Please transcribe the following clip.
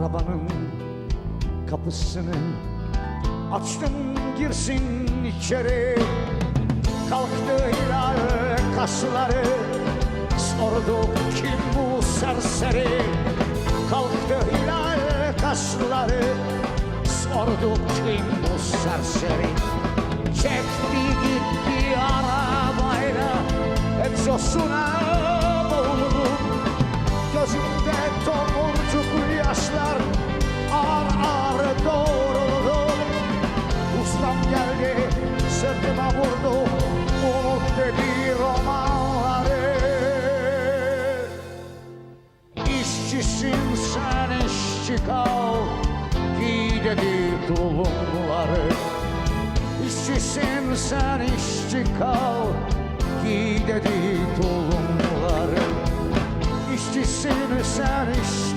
Arabanın kapısını açtım girsin içeri. Kalktı hilal kaşları Sordu kim bu serseri. Kalktı hilal kaşları Sordu kim bu serseri. Çekti gitti arabayla Egzosuna boğuldum Gözümde tomurcuk yaşlar Ustam geldi sırtıma vurdu Unut dedi romanları. İşçisin sen işçi kal Giy dedi tulumları. İşçisin sen işçi kal Giy dedi tulumları. İşçisin sen işçi